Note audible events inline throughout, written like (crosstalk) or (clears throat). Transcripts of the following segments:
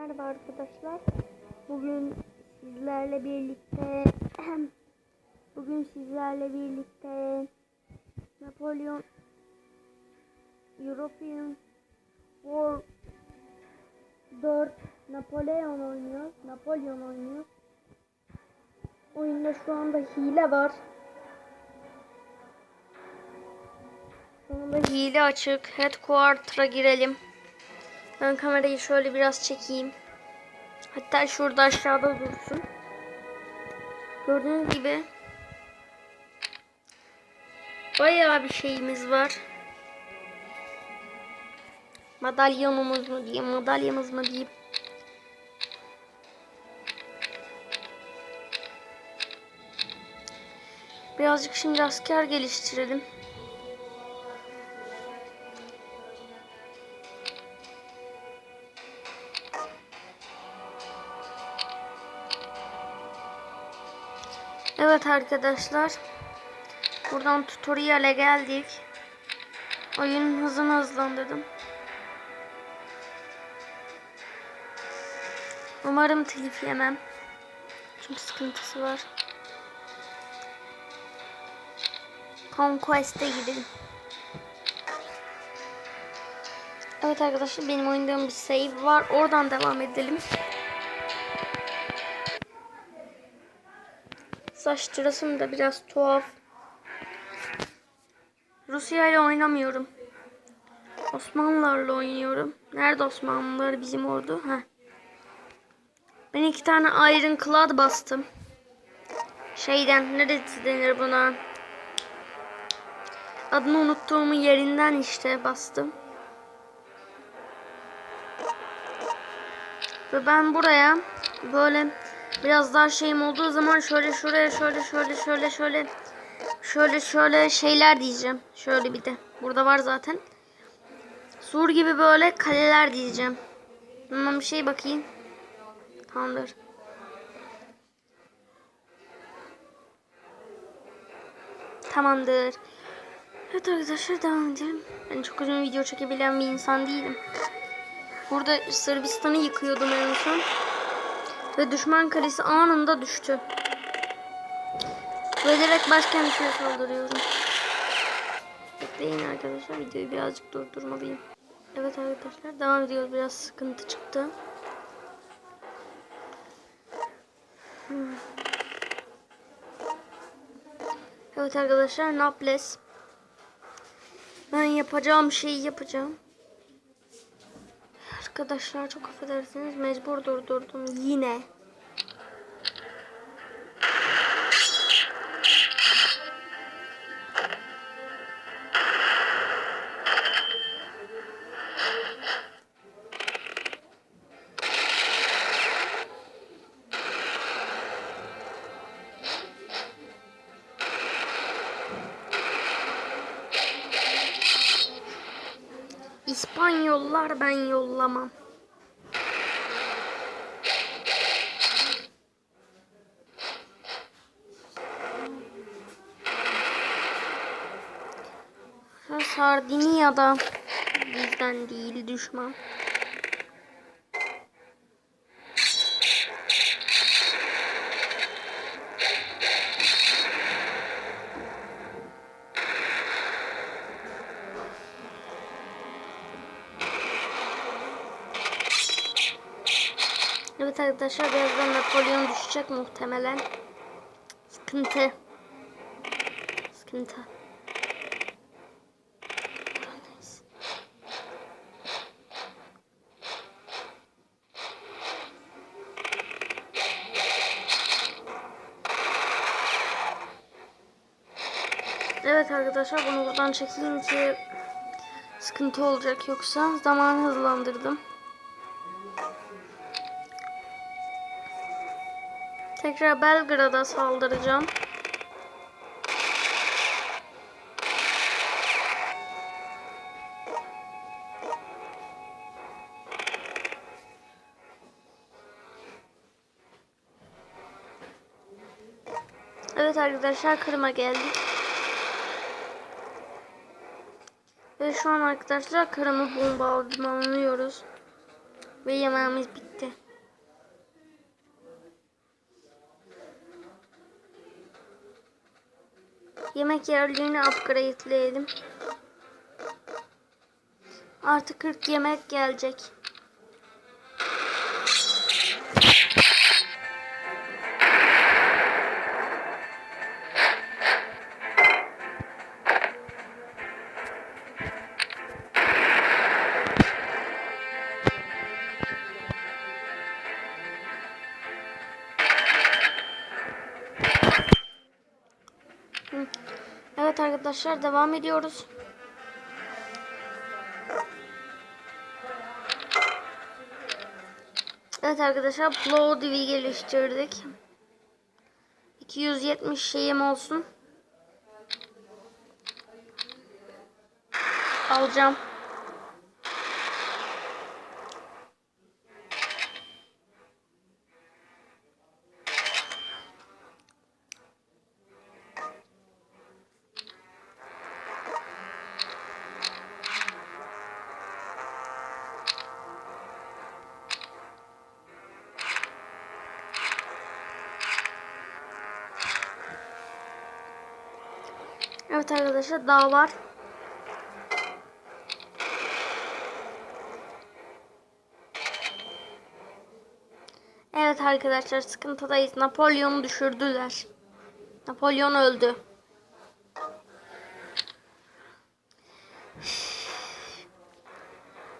Merhaba arkadaşlar. Bugün sizlerle birlikte (clears throat) bugün sizlerle birlikte Napolyon European War 4 Napolyon oynuyor. Napolyon oynuyor. Oyunda şu anda hile var. Şu anda hile açık. Headquarter'a girelim. Ben kamerayı şöyle biraz çekeyim. Hatta şurada aşağıda dursun. Gördüğünüz gibi bayağı bir şeyimiz var. Madalyonumuz mu diyeyim, madalyamız mı diyeyim. Birazcık şimdi asker geliştirelim. Evet arkadaşlar. Buradan tutorial'e geldik. Oyunun hızını hızlandırdım. Umarım telif yemem. Çünkü sıkıntısı var. Conquest'e gidelim. Evet arkadaşlar benim oynadığım bir save var. Oradan devam edelim. Saç tıraşım da biraz tuhaf. Rusya ile oynamıyorum. Osmanlılarla oynuyorum. Nerede Osmanlılar bizim ordu? Heh. Ben iki tane Iron Clad bastım. Şeyden neresi denir buna? Adını unuttuğumun yerinden işte bastım. Ve ben buraya böyle biraz daha şeyim olduğu zaman şöyle şuraya şöyle şöyle şöyle şöyle şöyle şöyle şeyler diyeceğim. Şöyle bir de. Burada var zaten. Sur gibi böyle kaleler diyeceğim. Hemen bir şey bakayım. Tamamdır. Tamamdır. Evet arkadaşlar devam edelim. Ben çok uzun video çekebilen bir insan değilim. Burada Sırbistan'ı yıkıyordum en son. Ve düşman kalesi anında düştü. Ve direkt başkentine saldırıyorum. Bekleyin arkadaşlar. Videoyu birazcık durdurmalıyım. Evet arkadaşlar devam ediyoruz. Biraz sıkıntı çıktı. Evet arkadaşlar Naples. Ben yapacağım şeyi yapacağım. Arkadaşlar çok affedersiniz mecbur durdurdum yine. İspanyollar ben yollamam. Ha, bizden değil düşman. Evet arkadaşlar birazdan Napolyon düşecek muhtemelen. Sıkıntı. Sıkıntı. Evet arkadaşlar bunu buradan çekeyim ki sıkıntı olacak yoksa zamanı hızlandırdım. Tekrar Belgrad'a saldıracağım. Evet arkadaşlar Kırım'a geldik. Ve şu an arkadaşlar Kırım'ı bombalanıyoruz. Ve yemeğimiz bitti. Yemek yerlerini upgrade'leyelim. Artı 40 yemek gelecek. Arkadaşlar devam ediyoruz. Evet arkadaşlar Plowdivi geliştirdik. 270 şeyim olsun. Alacağım. Evet arkadaşlar daha var. Evet arkadaşlar sıkıntıdayız. Napolyon'u düşürdüler. Napolyon öldü.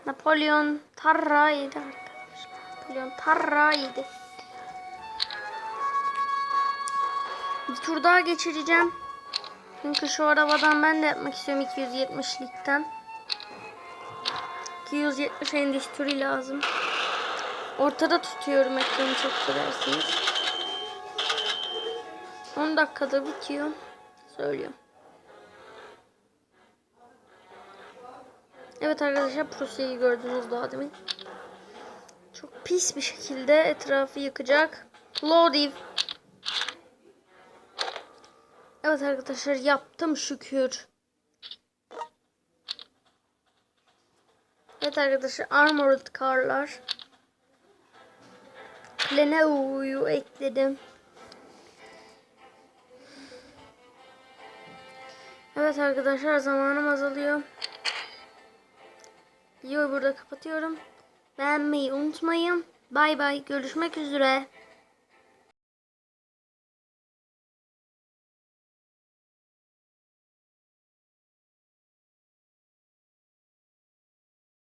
Napolyon tarraydı arkadaşlar. Napolyon tarraydı. Bir tur daha geçireceğim. Çünkü şu arabadan ben de yapmak istiyorum 270'likten. 270 endüstri lazım. Ortada tutuyorum ekranı çok seversiniz. 10 dakikada bitiyor. Söylüyorum. Evet arkadaşlar Prusya'yı gördünüz daha demin. Çok pis bir şekilde etrafı yıkacak. Plovdiv. Evet arkadaşlar yaptım şükür. Evet arkadaşlar Armored Car'lar. Pleneu'yu ekledim. Evet arkadaşlar zamanım azalıyor. Videoyu burada kapatıyorum. Beğenmeyi unutmayın. Bay bay. Görüşmek üzere.